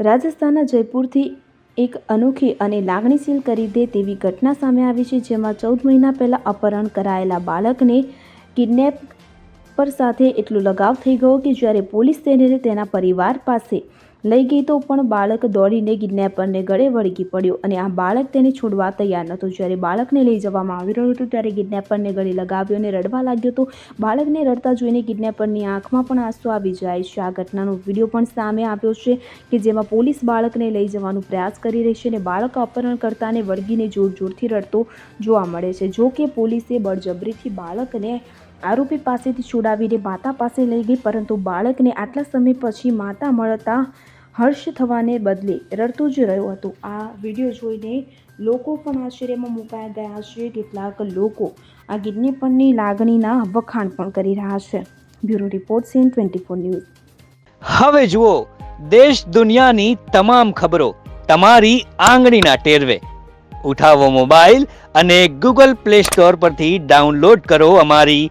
રાજસ્થાનના જયપુરથી એક અનોખી અને લાગણીશીલ કરી દે તેવી ઘટના સામે આવી છે, જેમાં ચૌદ મહિના પહેલાં અપહરણ કરાયેલા બાળકને કિડનેપ પર સાથે એટલો લગાવ થઈ ગયો કે જ્યારે પોલીસ તેને તેના પરિવાર પાસે લઈ ગઈ તો પણ બાળક દોડીને કિડનેપરને ગળે વળગી પડ્યો અને આ બાળક તેને છોડવા તૈયાર નહોતું. જ્યારે બાળકને લઈ જવામાં આવી રહ્યું હતું ત્યારે કિડનેપરને ગળે લગાવ્યો અને રડવા લાગ્યો તો બાળકને રડતા જોઈને કિડનેપરની આંખમાં પણ આંસુ આવી જાય છે. આ ઘટનાનો વીડિયો પણ સામે આવ્યો છે કે જેમાં પોલીસ બાળકને લઈ જવાનો પ્રયાસ કરી રહી છે અને બાળક અપહરણકર્તાને વળગીને જોર જોરથી રડતો જોવા મળે છે. જો કે પોલીસે બળજબરીથી બાળકને આરોપી પાસેથી છોડાવીને માતા પાસે લઈ ગઈ, પરંતુ બાળકને આટલા સમય પછી માતા મળતા હર્ષ થવાને બદલે રડતું જ રહ્યું હતું. આ વીડિયો જોઈને લોકો પણ આશ્ચર્યમાં મુકાઈ ગયા છે. કેટલાક લોકો આ કિડનેપરની લાગણીના વખાણ પણ કરી રહ્યા છે. Bureau report CN twenty four news. હવે જુઓ, દેશ દુનિયાની તમામ ખબરો તમારી આંગળીના ટેરવે. ઉઠાવો મોબાઈલ અને ગૂગલ પ્લે સ્ટોર પરથી ડાઉનલોડ કરો અમારી